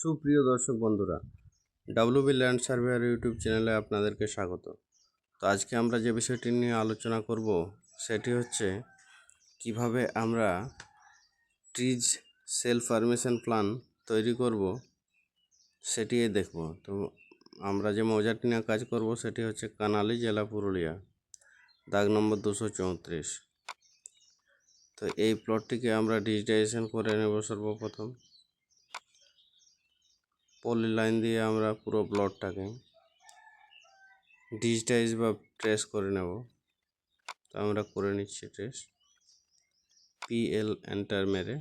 সুপ্রিয় দর্শক বন্ধুরা ডাব্লিউবি ল্যান্ড সার্ভেয়ার ইউটিউব চ্যানেলে আপনাদেরকে স্বাগত। তো আজকে আমরা যে বিষয়টি নিয়ে আলোচনা করব, সেটি হচ্ছে কীভাবে আমরা ট্রিজ সেলফ পারমিশন প্ল্যান তৈরি করব, সেটি দেখব। তো আমরা যে মৌজাটি নিয়ে কাজ করব, সেটি হচ্ছে কানালি জেলা পুরুলিয়া, দাগ নম্বর দুশো চৌত্রিশ। তো এই প্লটটিকে আমরা ডিজিটাইজেশন করে নেব সর্বপ্রথম। পলি লাইন দিয়ে আমরা পুরো ব্লডটাকে ডিজিটাইজ বা ট্রেস করে নেব। তো আমরা করে নিচ্ছি ট্রেস। পিএল এন্টার মেরে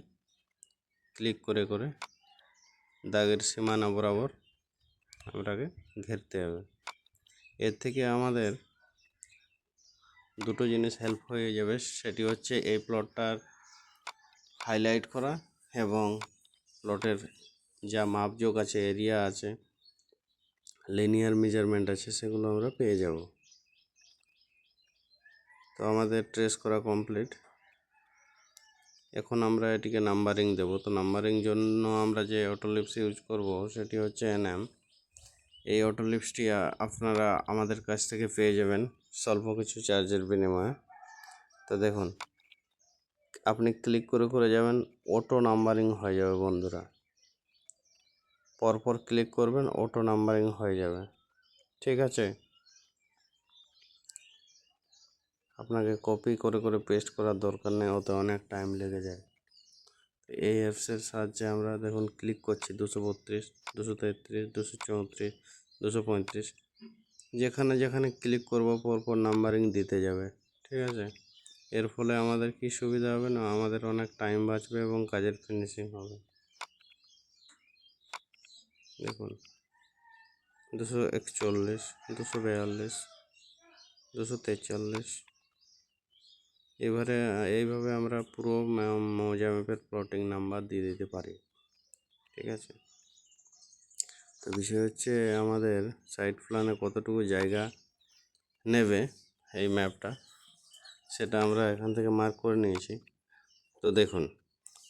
ক্লিক করে করে দাগের সীমানা বরাবর আমরাকে ঘেরতে হবে। এর থেকে আমাদের দুটো জিনিস হেল্প হয়ে যাবে, সেটি হচ্ছে এই প্লটটার হাইলাইট করা এবং প্লটের যা মাপযোগ আছে, এরিয়া আছে লিনিয়ার মেজারমেন্ট আছে, সেগুলো আমরা পেয়ে যাব। তো আমাদের ট্রেস করা কমপ্লিট এখন আমরা এটিকে নাম্বারিং দেব। তো নাম্বারিং জন্য আমরা যে অটোলিপস ইউজ করব, সেটি হচ্ছে এনএম এই অটোলিপসটি আপনারা আমাদের কাছ থেকে পেয়ে যাবেন স্বল্প কিছু চার্জের বিনিময়ে। তো দেখুন, আপনি ক্লিক করে করে যাবেন অটো নাম্বারিং হয়ে যাবে বন্ধুরা। পরপর ক্লিক করবেন অটো নাম্বারিং হয়ে যাবে। ঠিক আছে? আপনাকে কপি করে করে পেস্ট করার দরকার নেই, ওতে অনেক টাইম লেগে যায়। এই অ্যাপসের সাহায্যে আমরা দেখুন ক্লিক করছি, দুশো বত্রিশ, দুশো তেত্রিশ, দুশো চৌত্রিশ, দুশো পঁয়ত্রিশ। যেখানে যেখানে ক্লিক করব, পরপর নাম্বারিং দিতে যাবে। ঠিক আছে? এর ফলে আমাদের কি সুবিধা হবে না? আমাদের অনেক টাইম বাঁচবে এবং কাজের ফিনিশিং হবে। দেখুন, দুশো একচল্লিশ, দুশো বিয়াল্লিশ, দুশো তেচল্লিশ। এবারে, এইভাবে আমরা পুরো মৌজা ম্যাপের প্লটিং নাম্বার দিয়ে দিতে পারি, ঠিক আছে? তো বিষয় হচ্ছে, আমাদের সাইড প্ল্যানে কতটুকু জায়গা নেবে এই ম্যাপটা সেটা আমরা এখান থেকে মার্ক করে নিয়েছি। তো দেখুন,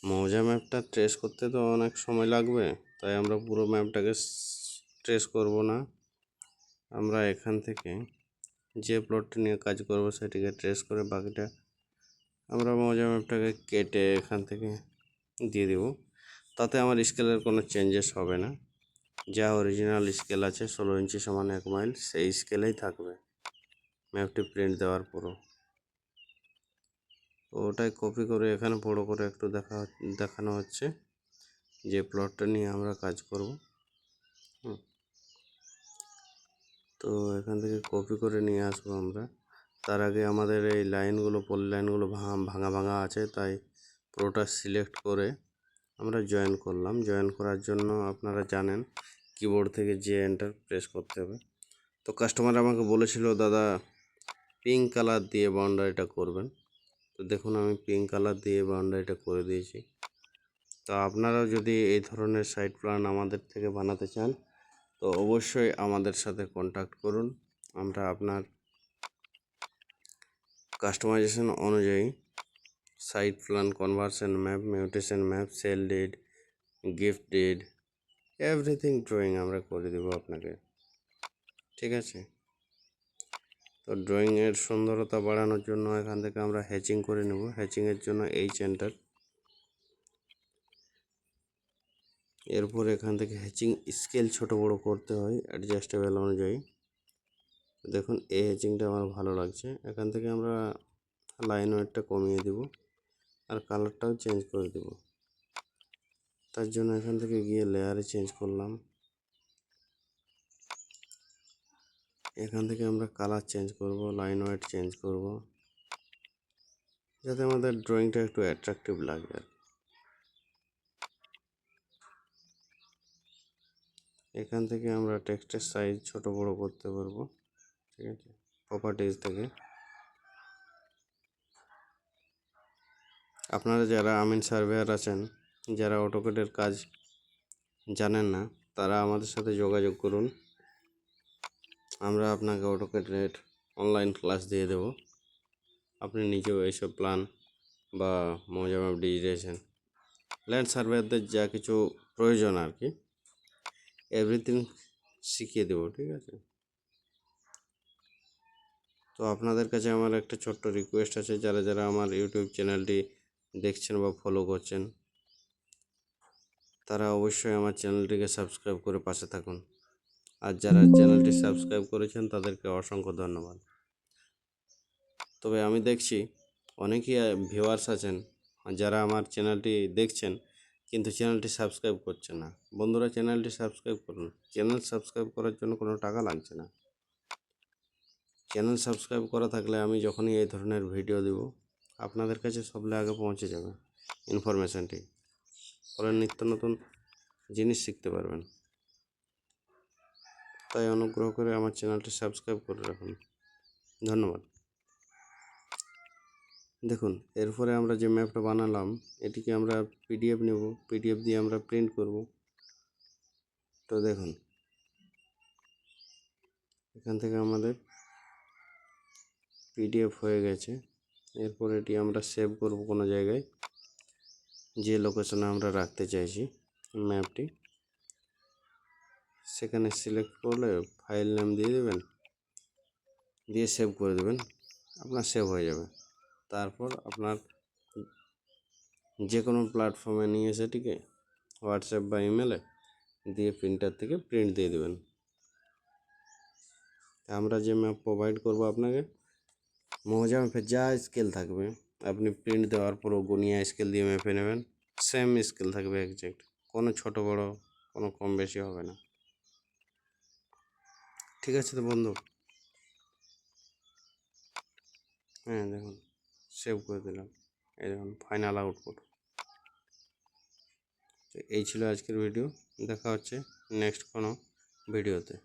মৌজা ম্যাপটা ট্রেস করতে তো অনেক সময় লাগবে। তাই আমরা পুরো ম্যাপটাকে ট্রেস করব না। আমরা এখান থেকে যে প্লটটি নিয়ে কাজ করব সেটিকে ট্রেস করে বাকিটা আমরা মজা ম্যাপটাকে কেটে এখান থেকে দিয়ে দেব। তাতে আমার স্কেলের কোনো চেঞ্জেস হবে না। যা অরিজিনাল স্কেল আছে ষোলো ইঞ্চি সমান এক মাইল সেই স্কেলেই থাকবে। ম্যাপটি প্রিন্ট দেওয়ার পরও। তো ওটাই কপি করে এখানে বড় করে একটু দেখা, দেখানো হচ্ছে। যে প্লটটা নিয়ে আমরা কাজ করব তো এখান থেকে কপি করে নিয়ে আসব আমরা। তার আগে আমাদের এই লাইনগুলো পলি লাইনগুলো ভাঙা ভাঙা আছে, তাই পুরোটা সিলেক্ট করে আমরা জয়েন করলাম। জয়েন করার জন্য আপনারা জানেন কিবোর্ড থেকে যে এন্টার প্রেস করতে হবে। তো কাস্টমার আমাকে বলেছিল, দাদা পিঙ্ক কালার দিয়ে বাউন্ডারিটা করবেন। তো দেখুন, আমি পিঙ্ক কালার দিয়ে বাউন্ডারিটা করে দিয়েছি। তো আপনারাও যদি এই ধরনের সাইড প্ল্যান আমাদের থেকে বানাতে চান, তো অবশ্যই আমাদের সাথে কন্ট্যাক্ট করুন। আমরা আপনার কাস্টমাইজেশন অনুযায়ী site plan conversion map mutation map sale deed gift deed everything drawing আমরা করে দেবো আপনাকে। ঠিক আছে? তো ড্রয়িংয়ের সুন্দরতা বাড়ানোর জন্য এখান থেকে আমরা হ্যাচিং করে নেব। হ্যাচিংয়ের জন্য এই চেনটার এরপর এখান থেকে হ্যাচিং স্কেল ছোট বড় করতে হয় অ্যাডজাস্টেবল অনুযায়ী। দেখুন, এই হ্যাচিংটা আমার ভালো লাগছে। এখান থেকে আমরা লাইন ওয়েটটা কমিয়ে দেব আর কালারটাও চেঞ্জ করে দেব। তার জন্য এখান থেকে গিয়ে লেয়ারে চেঞ্জ করলাম। এখান থেকে আমরা কালার চেঞ্জ করব লাইন ওয়েট চেঞ্জ করব। যাতে আমাদের ড্রয়িংটা একটু অ্যাট্রাকটিভ লাগে আর এখান থেকে আমরা টেক্সটের সাইজ ছোট বড় করতে পারব, ঠিক আছে? প্রপার্টিজ থেকে। আপনারা যারা আমিন সার্ভেয়ার আছেন, যারা অটোকেটের কাজ জানেন না, তারা আমাদের সাথে যোগাযোগ করুন। আমরা আপনাকে অটোকেটের অনলাইন ক্লাস দিয়ে দেব। আপনি নিজেও এইসব প্ল্যান বা মৌজা ম্যাপ ডিজিটেশন ল্যান্ড সার্ভেয়ারদের যা কিছু প্রয়োজন আর কি এভরিথিং শিখিয়ে দেবো, ঠিক আছে? তো আপনাদের কাছে আমার একটা ছোট্ট রিকোয়েস্ট আছে, যারা যারা আমার ইউটিউব চ্যানেলটি দেখছেন বা ফলো করছেন, তারা অবশ্যই আমার চ্যানেলটিকে সাবস্ক্রাইব করে পাশে থাকুন। আর যারা চ্যানেলটি সাবস্ক্রাইব করেছেন, তাদেরকে অসংখ্য ধন্যবাদ। তবে আমি দেখছি অনেকেই ভিউয়ার্স আছেন, যারা আমার চ্যানেলটি দেখছেন কিন্তু চ্যানেলটি সাবস্ক্রাইব করছে না। বন্ধুরা, চ্যানেলটি সাবস্ক্রাইব করুন। চ্যানেল সাবস্ক্রাইব করার জন্য কোনো টাকা লাগছে না। চ্যানেল সাবস্ক্রাইব করা থাকলে আমি যখনই এই ধরনের ভিডিও দেব, আপনাদের কাছে সবলে আগে পৌঁছে যাবে ইনফরমেশানটি। ফলে নিত্য নতুন জিনিস শিখতে পারবেন। তাই অনুগ্রহ করে আমার চ্যানেলটি সাবস্ক্রাইব করে রাখুন। ধন্যবাদ। দেখুন, এরপরে আমরা যে ম্যাপটা বানালাম, এটিকে আমরা পিডিএফ নেব। পিডিএফ দিয়ে আমরা প্রিন্ট করব। তো দেখুন, এখান থেকে আমাদের পিডিএফ হয়ে গেছে। এরপর এটি আমরা সেভ করব কোনো জায়গায়। যে লোকেশনে আমরা রাখতে চাইছি ম্যাপটি সেখানে সিলেক্ট করলে ফাইল নাম দিয়ে দেবেন। দিয়ে সেভ করে দেবেন। আপনার সেভ হয়ে যাবে। তারপর আপনার যে কোনো প্ল্যাটফর্মে নিয়ে সেটিকে হোয়াটসঅ্যাপ বা ইমেলে দিয়ে প্রিন্টার থেকে প্রিন্ট দিয়ে দেবেন। আমরা যে ম্যাপ প্রোভাইড করব আপনাকে মৌজা ম্যাপে যা স্কেল থাকবে, আপনি প্রিন্ট দেওয়ার পরও গুনিয়া স্কেল দিয়ে মেপে নেবেন সেম স্কেল থাকবে একজ্যাক্ট কোনো ছোট বড়, কোনো কম বেশি হবে না। ঠিক আছে তো বন্ধু? হ্যাঁ দেখুন। সেভ করে দিলাম। এই দেখুন ফাইনাল আউটপুট তো এই ছিল আজকের ভিডিও দেখা হচ্ছে নেক্সট কোনো ভিডিওতে